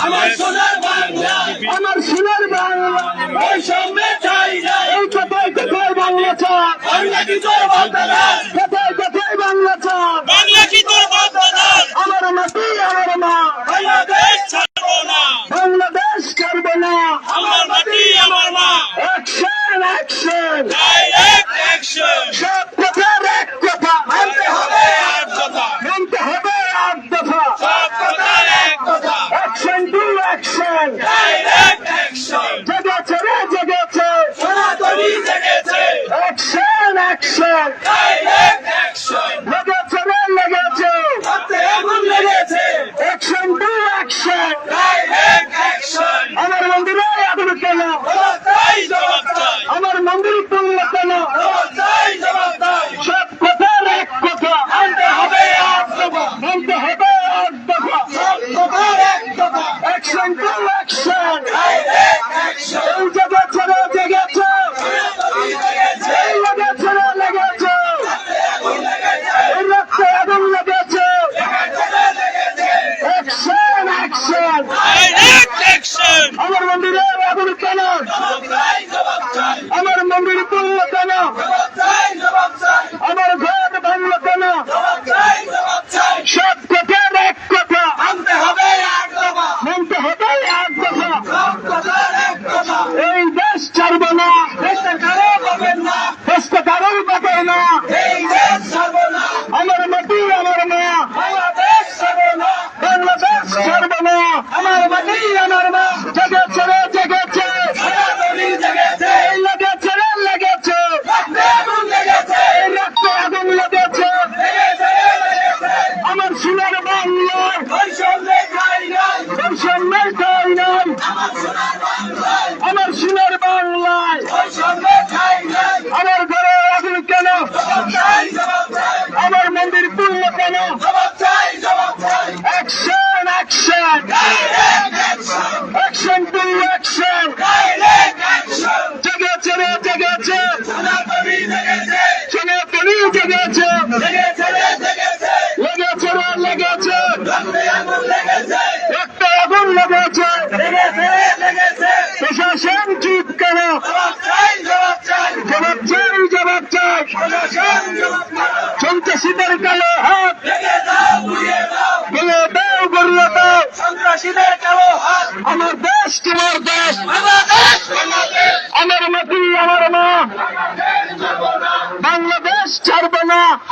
আমার সোনার বাংলা। আমার সোনার বাংলা। বৈষম্যে চাই না এই কোথায় কোথায় বাংলা চা। বাংলা কি তোর আমার মাটি আমার মা। বাংলাদেশ আমার মাটি আমার সব কথার এক কথা। বলতে হবে এক দফা এক দফা অ্যাকশন টু অ্যাকশন এই জায়গা ছাড়া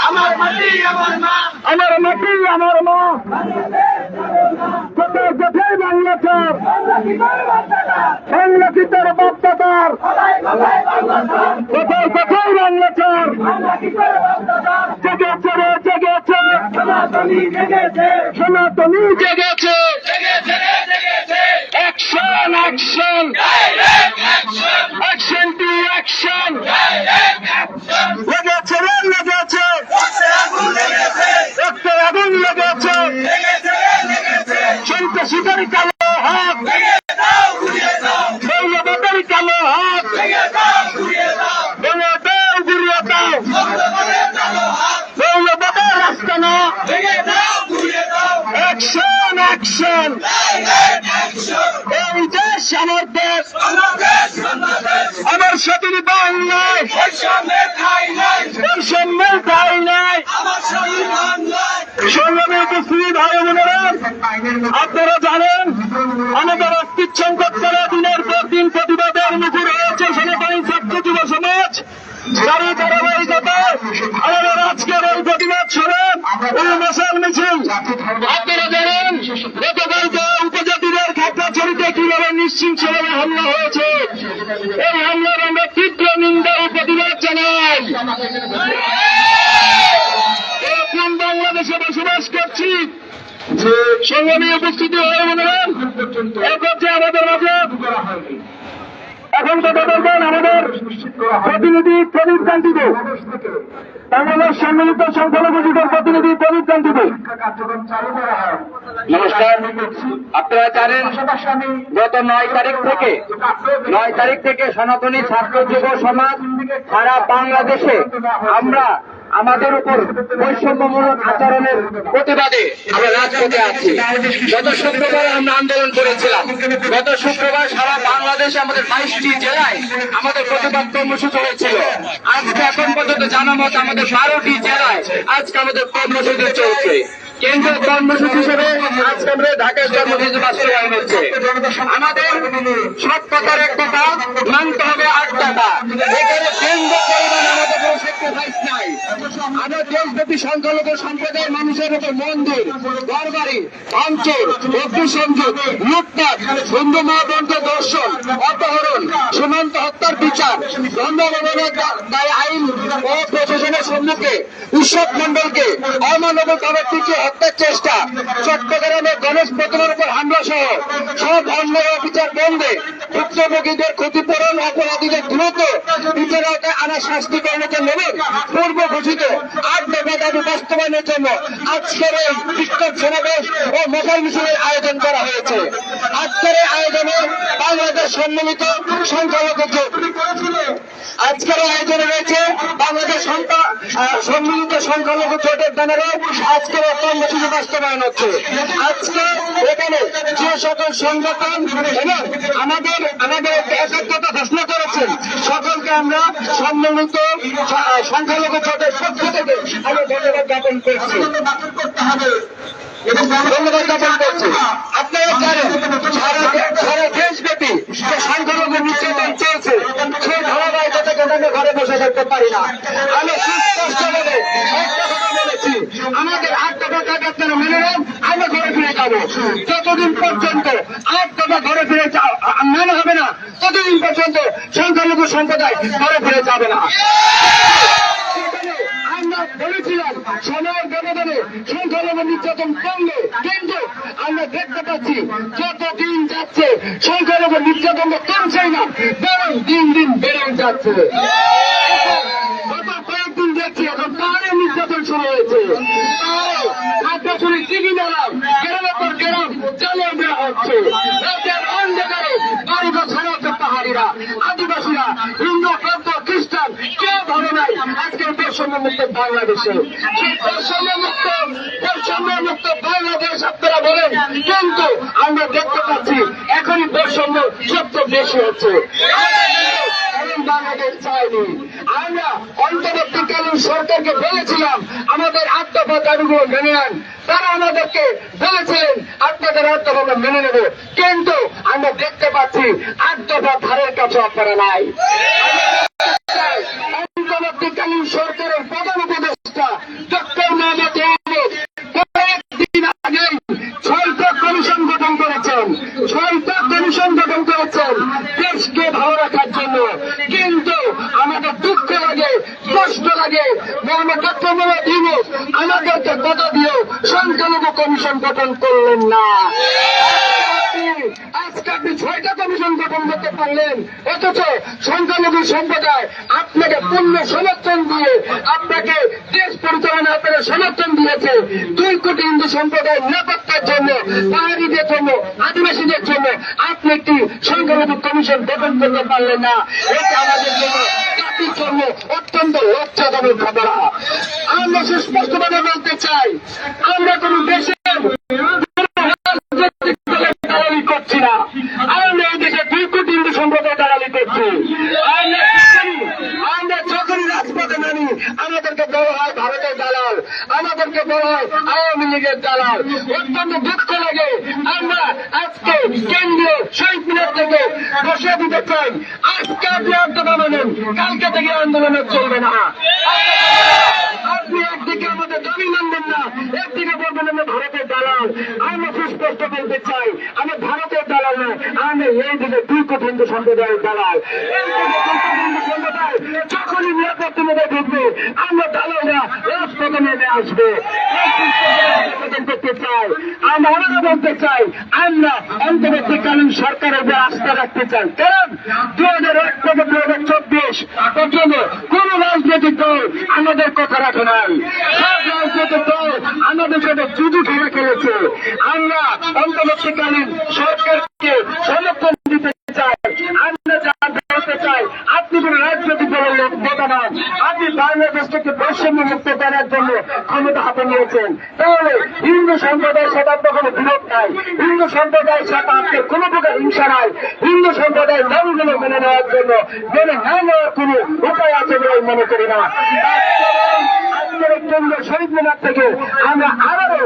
আমার মাটি আমার মা। আমার মাটি আমার মা। কোথায় কোথায় বাংলা চর বাংলা কি তার বাপ্তাকার কোথায় কোথায় বাংলা চর জেগেছে রে জেগেছে। সনাতনী জেগেছে সনাতনী জেগেছে লেগেছে রে লেগেছে সংগ্রামী উপস্থিতি এখন কথা বলবেন আমাদের প্রতিনিধি প্রদীপ কান্তি দেব বাংলাদেশ সম্মিলিত সংখ্যালঘুদের প্রতিনিধি প্রদীপ কান্তি দেব নমস্কার। আপনারা জানেন, গত নয় তারিখ থেকে, নয় তারিখ থেকে সনাতনী ছাত্র যুব সমাজ সারা বাংলাদেশে আমরা আমাদের উপর বৈষম্যমূলক আচরণের প্রতিবাদে আমরা রাজপথে আছি। গত শুক্রবার আমরা আন্দোলন করেছিলাম। গত শুক্রবার সারা বাংলাদেশে আমাদের বাইশটি জেলায় আমাদের প্রতিবাদ কর্মসূচি হয়েছিল। আজকে এখন পর্যন্ত জানা মত আমাদের বারোটি জেলায় আজকে আমাদের কর্মসূচি চলছে। কেন্দ্রীয় কর্মসূচি হিসেবে আজকে আমাদের ঢাকায় কর্মসূচি বাস্তবায়ন হচ্ছে। আমাদের সব কথার এক কথা, মানতে হবে আট টাকা। এখানে কেন্দ্র পরিমাণ আমাদের কোনো আমরা দেশব্যাপী সংখ্যালঘু সম্প্রদায়ের মানুষের উপর মন্দির ঘরবাড়ি অঞ্চল, অগ্নিসংযোগ, লুটপাট, হিন্দু মহাগ্রন্থ দর্শন, অপহরণ, সীমান্ত হত্যার বিচার দায় আইন ও প্রশাসনের সম্মুখে উৎসব মন্ডলকে অমানবিক অবস্থিতি হত্যার চেষ্টা, চট্টগ্রামে গণেশ প্রতিমার উপর হামলা সহ সব অন্যায় ও বিচার বন্ধে ভুক্তভোগীদের ক্ষতিপূরণ, অপরাধীদের দ্রুত বিচার আনা শাস্তি গ্রহণের জন্য এবং পূর্ব ঘোষিত দফা দাবি বাস্তবায়নের জন্য আজকের এই বিক্ষোভ সমাবেশ ও মোবাইল মিছিলের আয়োজন করা হয়েছে। আজকের এই আয়োজনে বাংলাদেশ সম্মিলিত সংখ্যালঘু জোট আজকের আয়োজনে রয়েছে বাংলাদেশ সম্মিলিত সংখ্যালঘু জোটের ব্যানারে আজকের কর্মসূচি বাস্তবায়ন হচ্ছে। আজকে এখানে যে সকল সংগঠন এবং আমাদের আমাদের একাত্মতা ঘোষণা করেছেন, সকলকে আমরা সম্মিলিত সংখ্যালঘু জোটের পক্ষ থেকে আমরা ধন্যবাদ জ্ঞাপন করছি। ধন্যবাদ জ্ঞাপন করছি। আপনারা জানেন সারা সারা দেশব্যাপী যে সংখ্যালঘু নির্যাতন চলছে সেই ধারাবাহিকতা থেকে আমরা ঘরে বসে থাকতে পারি না? আমি সুস্পষ্টভাবে একটা কথা বলেছি। আমাদের আট টাকা টাকা আপনারা মেনে নেন? আমরা ঘরে ফিরে যাব। যতদিন পর্যন্ত আট টাকা ঘরে ফিরে মেনে হবে না ততদিন পর্যন্ত সংখ্যালঘু সম্প্রদায় ঘরে ফিরে যাবে না সেখানে আমরা বলেছিলাম সময়ের ব্যবধানে সংখ্যালঘু নির্যাতন কমবে কিন্তু আমরা দেখতে পাচ্ছি যত দিন যাচ্ছে, সংখ্যালঘু নির্যাতন কমছেই না, বরং দিন দিন বেড়ে যাচ্ছে। আজকের মুক্ত বাংলাদেশে। সেই বৈষম্য মুক্ত বাংলাদেশ আপনারা বলেন, কিন্তু আমরা দেখতে পাচ্ছি এখনই বৈষম্য সবচেয়ে বেশি হচ্ছে। আমরা আমাদের তারা আমাদেরকে কিন্তু আমরা দেখতে পাচ্ছি আত্মপা ধারের কাছে আপনারা নাই অন্তর্বর্তীকালীন সরকারের প্রধান উপদেষ্টা ডক্টর মোহাম্মদ ইউনুস কয়েকদিন আগেই ছয়টা কমিশন গঠন করেছেন ছয়টা কমিশন গঠন করেছেন দেশকে ভালো রাখার জন্য কিন্তু আমাদের দুঃখ লাগে কষ্ট লাগে মোহাম্মদ ডক্টর মোহাম্মদ ইউনুস আমাদেরকে কথা দিয়েও সংখ্যালঘু কমিশন গঠন করলেন না আজকে আপনি ছয়টা কমিশন গঠন করতে পারলেন অথচ সংখ্যালঘু সম্প্রদায় আপনাকে পূর্ণ সমর্থন দিয়ে আপনাকে দেশ পরিচালনা আপনাকে সমর্থন দিয়েছে। দুই কোটি হিন্দু সম্প্রদায় নিরাপত্তার জন্য, পাহাড়িদের জন্য, আদিবাসীদের জন্য আপনি একটি সংখ্যালঘু কমিশন গঠন করতে পারলেন না। এটা আমাদের জন্য জাতির জন্য অত্যন্ত লজ্জাজনক ঘটনা। আমরা সুস্পষ্টভাবে বলতে চাই, আমরা কোন দেশের রাজনৈতিক দলের দালালি করছি না আমরা এই দেশে দুই কোটি হিন্দু সম্প্রদায় দালালি করছি আমরা যখনই- আমরা যখনই রাজপথে নামি আমাদেরকে বলা হয় ভারতের দালাল আওয়ামী লীগের দালাল। অত্যন্ত দুঃখ লাগে আমরা আজকে কেন্দ্রীয় শহীদ মিনার থেকে বসে দিতে চাই। আজকে আপনি আন্দোলন মানেন, কালকে থেকে আন্দোলনের চলবে না। আপনি একদিকে আমাদের দাবি মানবেন না, একদিকে বলবেন ভারতের দালাল। সুস্পষ্ট বলতে চাই ভারতের দালাল আমরা এই দিকে দুই হিন্দু সম্প্রদায়ের দালাল। যখনই নিরাপত্তা ঢুকবে, আমরা দালালরা রাজপথে নেমে আসবে। করতে চাই, আমরা বলতে চাই, আমরা সরকারের উপর আস্থা রাখতে চাই। কারণ দু হাজার এক থেকে দু হাজার চব্বিশ পর্যন্ত কোন রাজনৈতিক দল আমাদের কথা রাখে নাই। সব রাজনৈতিক দল আমাদের সাথে জুজু খেলা খেলেছে। আমরা অন্তর্বর্তীকালীন সরকারকে সমর্থন দিতে চাই। আমরা আপনি কোন রাজনৈতিক দলের লোক, নেতা নন। আপনি বাংলাদেশকে বৈষম্য মুক্ত করার জন্য ক্ষমতা হাতে নিয়েছেন। তাহলে হিন্দু সম্প্রদায়ের সাথে আপনার কোনো বিরোধ নাই। হিন্দু সম্প্রদায়ের সাথে আপনার কোনো প্রকার হিংসা নাই। হিন্দু সম্প্রদায়ের নামগুলো মেনে নেওয়ার জন্য, মেনে না নেওয়ার কোনো উপায় আছে বলে মনে করি না। এই কেন্দ্রীয় শহীদ মিনার থেকে আমরা আবারও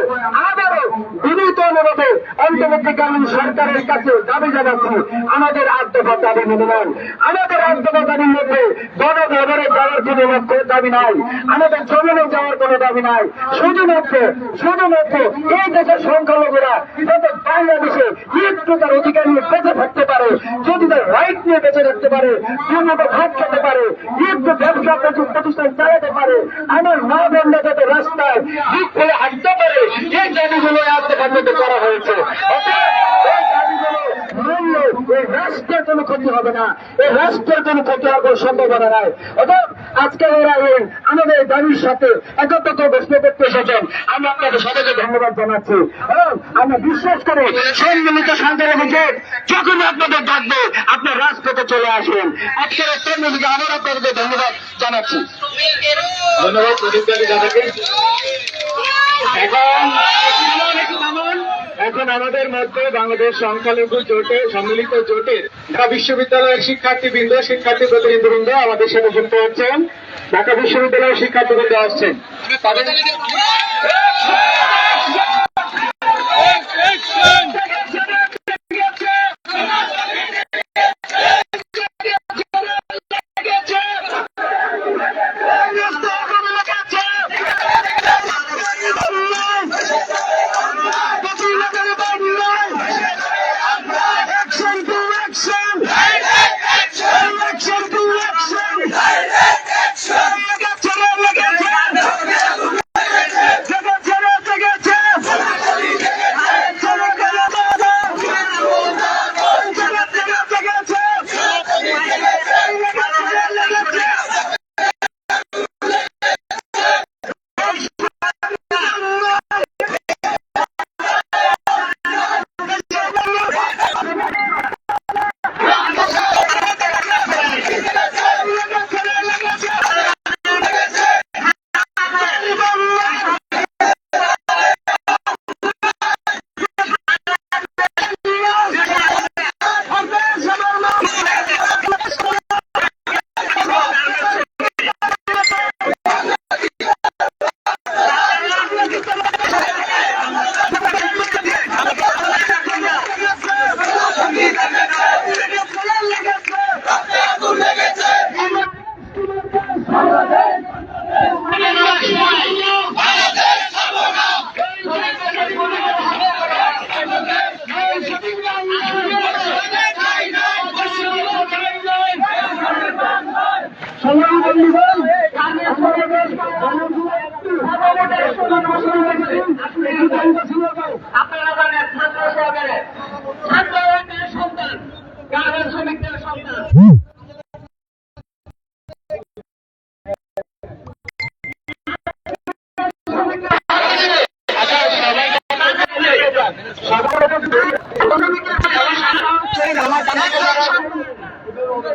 আবারও বিনীত অনুরোধে অন্তর্বর্তীকালীন সরকারের কাছে দাবি জানাচ্ছি, আমাদের আত্মঘাত দাবি মেনে নেন আমাদের আত্মঘাত মধ্যে গণভবনে যাওয়ার কোনো দাবি নাই, আমাদের জমিনে যাওয়ার কোনো দাবি নাই। শুধুমাত্র শুধুমাত্র এই দেশের সংখ্যালঘুরা যাতে বাংলাদেশে একটু তার অধিকার নিয়ে বেঁচে থাকতে পারে, যদি তার রাইট নিয়ে বেঁচে থাকতে পারে ঠিকমতো ভাত খেতে পারে একটু ব্যবসা প্রতিষ্ঠান চালাতে পারে, আমার মা বোনরা যাতে রাস্তায় দিক খুলে হাঁটতে পারে এই দাবিগুলো করা হয়েছে। অতএব এই রাষ্ট্রের কোনো ক্ষতি হবে না। এই রাষ্ট্রের কোনো ক্ষতি হওয়ার কোনো সম্ভাবনা নাই। অতএব আজকে এরা এই আমাদের দাবির সাথে একত্রিত বসতে করতে এসেছেন। আমি আপনাদের সবাইকে ধন্যবাদ জানাচ্ছি। এবং আমরা বিশ্বাস করি সম্মিলিত সংগ্রামী জোট যখন আপনাদের ডাকবে আপনার রাজপথে চলে আসবেন। আজকের এই কর্মসূচি আবার আপনাদেরকে ধন্যবাদ জানাচ্ছি। ধন্যবাদ প্রদীপদাকে দাদাকে এখন এখন আমাদের মধ্যে বাংলাদেশ সংখ্যালঘু জোটে, সম্মিলিত জোটের ঢাকা বিশ্ববিদ্যালয়ের শিক্ষার্থীবৃন্দ, শিক্ষার্থী প্রতিনিধিবৃন্দ আমাদের সাথে যুক্ত হচ্ছেন। ঢাকা বিশ্ববিদ্যালয়ের শিক্ষার্থীবৃন্দ আসছেন।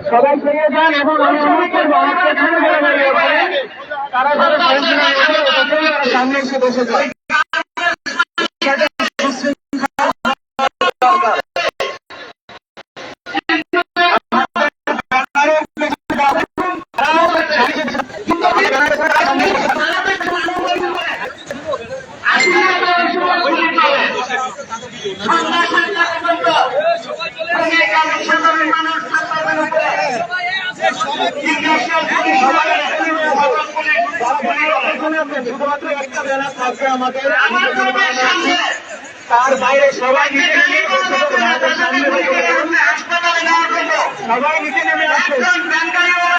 সবাই সঙ্গে যান এবং আমি অনুরোধ করব আমাকে তারা সামনে এসে বসে যায়। সবাই নিচে নেমে আসবে